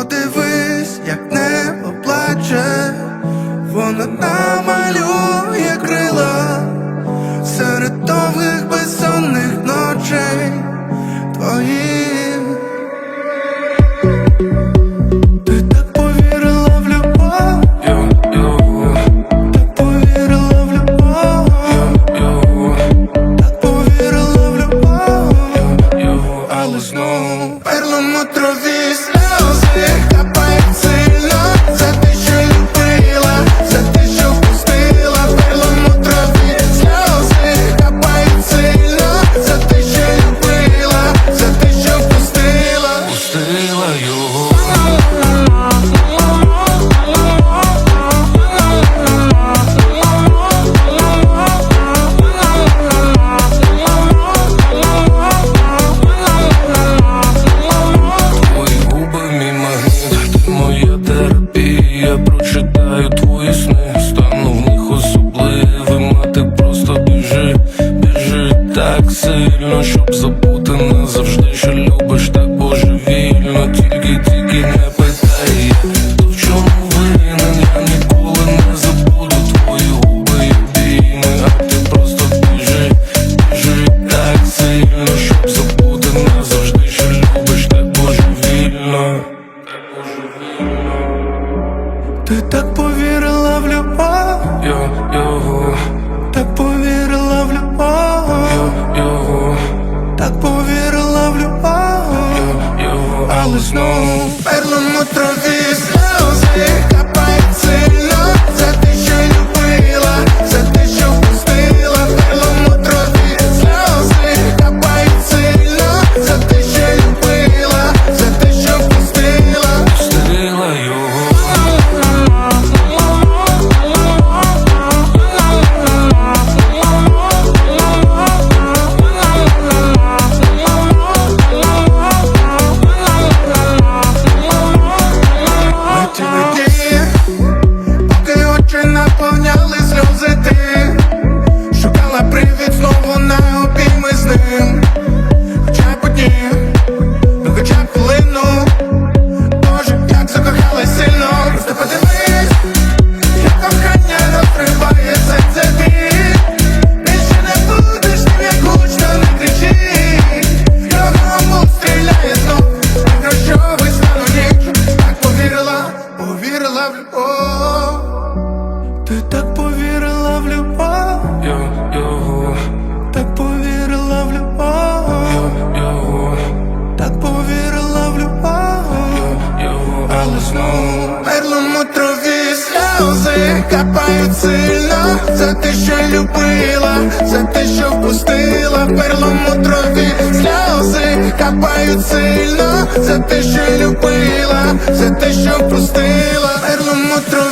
подивись, як небо плаче, воно намалює. щоб забути повірила в любов, але знову перлому травіс. так повірила в любов, його так повірила в любов, його так повірила в любов, його але знову мерлому траві сльози капають сильно. За те, що любила, за те, що впустила. Перлому трові, сльози капають сильно, за те, що любила, за те, що впустила. Перлому траві